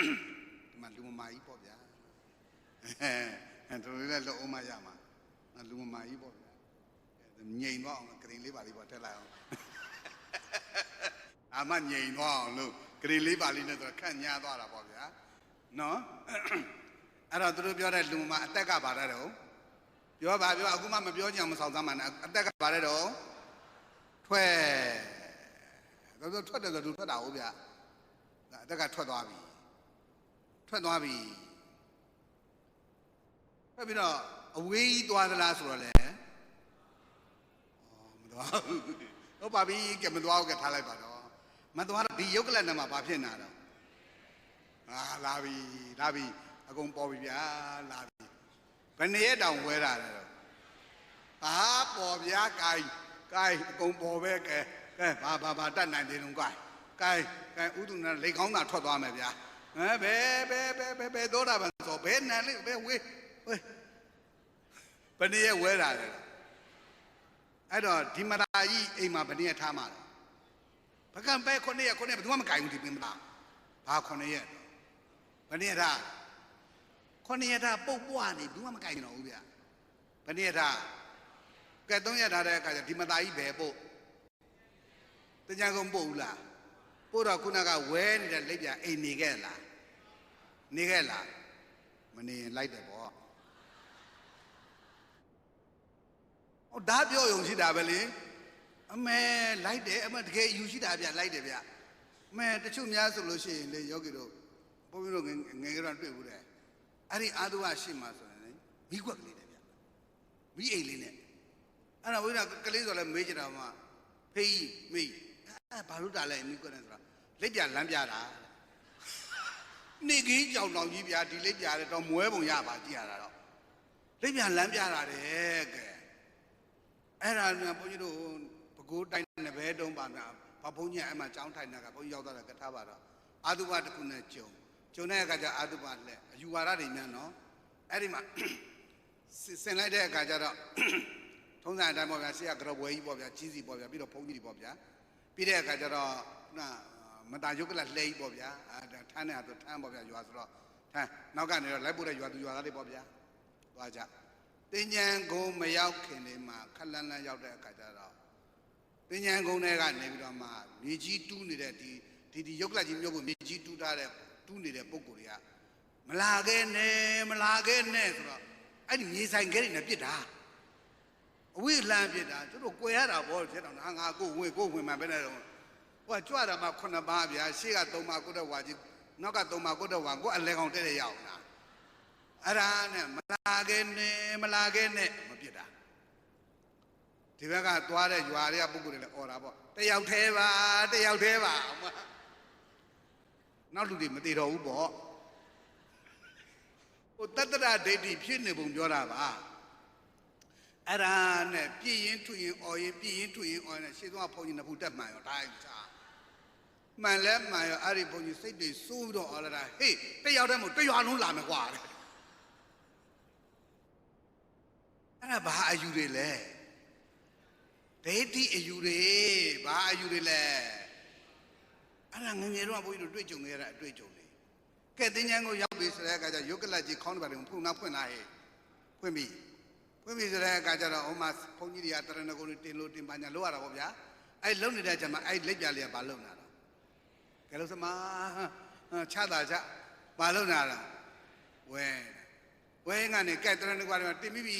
ဒီမှာလူမမာကြီးပေါ့ဗျာအဲတို့လည်းလောက်အောင်မရမှာလူမမာကြီးပေါ့ဗျာငြိမ်သွားအောင်ကရင်လေးပါလေးပေါ့ထက်လိုက်အောင်အာမငြိမ်သွားအောင်လို့ကရင်လေးပါလေးနဲ့ဆိုခန့်ညားသွားတာပေါ့ဗျာနော်အဲ့တော့သူတို့ပြောတဲ့လူမအသက်ကပါတဲ့တော့ပြောပါပြောအခုမှမပြောကြအောင်မဆောင်သားမှနဲ့အသက်ကပါတဲ့တော့ထွက်တော့ထွက်တယ်ဆိုသူထွက်တာဟုတ်ဗျာအသက်ကထွက်သွားပြီ ထွက်သွားပြီထွက်ပြီးတော့အဝေးကြီးသွားသလားဆိုတော့လေဩမသွားဘူးဟုတ်ပါပြီကဲမသွားဘူးကဲထားလိုက်ပါတော့မသွားတော့ဒီယုတ်ကလတ်နဲ့မှာဘာဖြစ်နေတာတော့ဟာလာပြီလာပြီအကုန်ပေါ်ပြီဗျာလာပြီဘယ်နှစ်ရက်တောင်ဝဲတာလဲတော့ဟာပေါ်ဗျာကိုင်ကိုင်အကုန်ပေါ်ပဲကဲကဲဘာဘာဘာတတ်နိုင်သေးလုံးကိုင်ကိုင်ကိုင်ဥဒုနာလေကောင်းတာထွက်သွားမယ်ဗျာ ဟမ်ဘယ်ဘယ်ဘယ်ဘယ်ဘယ်တော့တာပါဆိုဘယ်နန်လေးဘယ်ဝေးဝေးဘယ်နှစ်ရက်ဝဲတာလဲအဲ့တော့ဒီမရာကြီးအိမ်မှာဘယ်နှစ်ရက်ထားမှာလဲဘကံပဲခုနှစ်ရက်ခုနှစ်ရက်ဘယ်သူမှမကြိုင်ဘူးဒီပင်မလားဘာခုနှစ်ရက်ဘယ်နှစ်ရက်ထားခုနှစ်ရက်ထားပုတ်ပွားနေဘယ်သူမှမကြိုင်တော့ဘူးဗျဘယ်နှစ်ရက်ထားကဲသုံးရက်ထားတဲ့အခါကျဒီမသားကြီးဘယ်ပုတ်တကြံကုန်ပုတ်ဘူးလားပို့တော့ခုနကဝဲနေတဲ့လက်ပြအိမ်နေခဲ့လား နေခဲ့လားမနေရင်လိုက်တယ်ပေါ့ဟောဒါပြောယုံရှိတာပဲလေအမေလိုက်တယ်အမေတကယ်ယူရှိတာဗျလိုက်တယ်ဗျအမေတချို့များဆိုလို့ရှိရင်လေယောဂီတို့ဘုန်းကြီးတို့ငယ်ငယ်ကတော့တွေ့ဘူးတဲ့အဲ့ဒီအာသုဘရှိမှဆိုရင်လေမိကွက်ကလေးတယ်ဗျမိအိမ်လေးနဲ့အဲ့ဒါဝိရကလေးဆိုလဲမေးကြတာမှဖေးမိအဲဘာလို့တာလဲမိကွက်နဲ့ဆိုတာလက်ပြလမ်းပြတာ နေကြီးကြောင်တောင်ကြီးဗျာဒီလက်ပြတဲ့တော့မွဲပုံရပါကြည့်ရတာတော့လက်ပြလမ်းပြတာတဲ့ကဲအဲ့ဒါကဘုန်းကြီးတို့ဘကိုးတိုင်းနဲ့ဘဲတုံးပါများဘာဘုန်းကြီးအဲ့မှာကြောင်းထိုင်တာကဘုန်းကြီးရောက်တာကထားပါတော့အာသုဘတစ်ခုနဲ့ကြုံကျုံတဲ့အခါကျအာသုဘလက်အယူဝါဒတွေများနော်အဲ့ဒီမှာဆင်လိုက်တဲ့အခါကျတော့ထုံးစံအတိုင်းပေါ့ဗျာဆရာကရဘွယ်ကြီးပေါ့ဗျာကြီးစီပေါ့ဗျာပြီးတော့ဘုန်းကြီးတွေပေါ့ဗျာပြီးတဲ့အခါကျတော့နာ မတာယုတ်ကလလှဲကြီးပေါ့ဗျာအဲထမ်းတဲ့ဟာဆိုထမ်းပေါ့ဗျာရွာဆိုတော့ထမ်းနောက်ကနေတော့လိုက်ပို့တဲ့ရွာသူရွာသားတွေပေါ့ဗျာသွားကြတင်ញံကုန်းမရောက်ခင်လေးမှာခက်လန်းလန်းရောက်တဲ့အခါကျတော့တင်ញံကုန်းထဲကနေပြီးတော့မှမြေကြီးတူးနေတဲ့ဒီဒီဒီယုတ်ကလကြီးမျိုးကိုမြေကြီးတူးထားတဲ့တူးနေတဲ့ပုံကိုယ်တွေကမလာခဲ့နဲ့မလာခဲ့နဲ့ဆိုတော့အဲ့ဒီမြေဆိုင်ခဲတွေနဲ့ပြစ်တာအဝိလှမ်းပြစ်တာသူတို့ကြွယ်ရတာဘောဖြစ်တော့ငါငါကိုဝင်ကိုဝင်မှပဲနဲ့တော့ ဟိုကကြွတာမှခုနှစ်ပါးဗျာရှေ့ကသုံးပါးကိုတော့ဝါကြီးနောက်ကသုံးပါးကိုတော့ဝါကိုအလဲကောင်တဲ့တဲ့ရအောင်လားအဲ့ဒါနဲ့မလာခဲ့နဲ့မလာခဲ့နဲ့မပြစ်တာဒီဘက်ကသွားတဲ့ရွာတွေကပုဂ္ဂိုလ်တွေလည်းអော်တာပေါ့တယောက်သေးပါတယောက်သေးပါအမနောက်လူတွေမသေးတော့ဘူးပေါ့ဟိုတတ္တရဒိဋ္ဌိဖြစ်နေပုံပြောတာပါအဲ့ဒါနဲ့ပြည့်ရင်ထွရင်អော်ရင်ပြည့်ရင်ထွရင်អော်ရင်ရှေ့သွားဘုန်းကြီးနှစ်ဖူတက်မှန်ရောတိုင်းချာ မှန်လဲမှန်ရောအဲ့ဒီဘုန်းကြီးစိတ်တွေစိုးပြီးတော့អော်လာတာဟေးတယောက်တည်းမဟုတ်တရွာလုံးလာမယ်ကွာတဲ့အဲ့ဒါဘာအယူတွေလဲဒိဋ္ဌိအယူတွေဘာအယူတွေလဲအဲ့ဒါငငယ်တော့ဘုန်းကြီးတို့တွေ့ကြုံခဲ့ရတဲ့အတွေ့အကြုံတွေကဲတင်းချမ်းကိုရောက်ပြီဆိုတဲ့အခါကျယုတ်ကလတ်ကြီးခေါင်းတစ်ပါးတွေဖုန်နောက်ဖွင့်လာဟဲ့ဖွင့်ပြီဖွင့်ပြီဆိုတဲ့အခါကျတော့ဟိုမှာဘုန်းကြီးတွေကတရဏဂုံတွေတင်လို့တင်ပါညာလို့ရတာပေါ့ဗျာအဲ့လုံနေတဲ့ချက်မှာအဲ့လက်ပြလေးကဘာလုံလာတော့ ကဲလို့စမချတာချဘာလုံလာတာဝဲဝဲကနေကဲတရဏဂုံတွေတင်ပြီးပြီ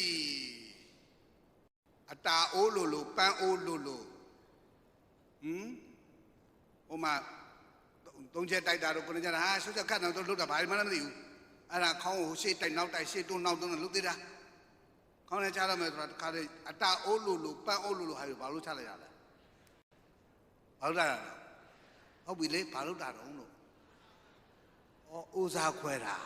အတာအိုးလိုလိုပန်းအိုးလိုလိုဟမ်ဟိုမှာသုံးချက်တိုက်တာတော့ကိုနေကြတာဟာဆွတ်ခတ်တော့လုတ်တာဘာမှမသိဘူးအဲ့ဒါခေါင်းကိုရှေ့တိုက်နောက်တိုက်ရှေ့တွန်းနောက်တွန်းလုတ်သေးတာခေါင်းနဲ့ချရမယ်ဆိုတာတခါတည်းအတာအိုးလိုလိုပန်းအိုးလိုလိုဟာဘာလို့ချလိုက်ရလဲဘာလို့လာတာ ဟုတ်ပြီလေဘာလို့တာတော့လို့ဩဥစားခွဲတာ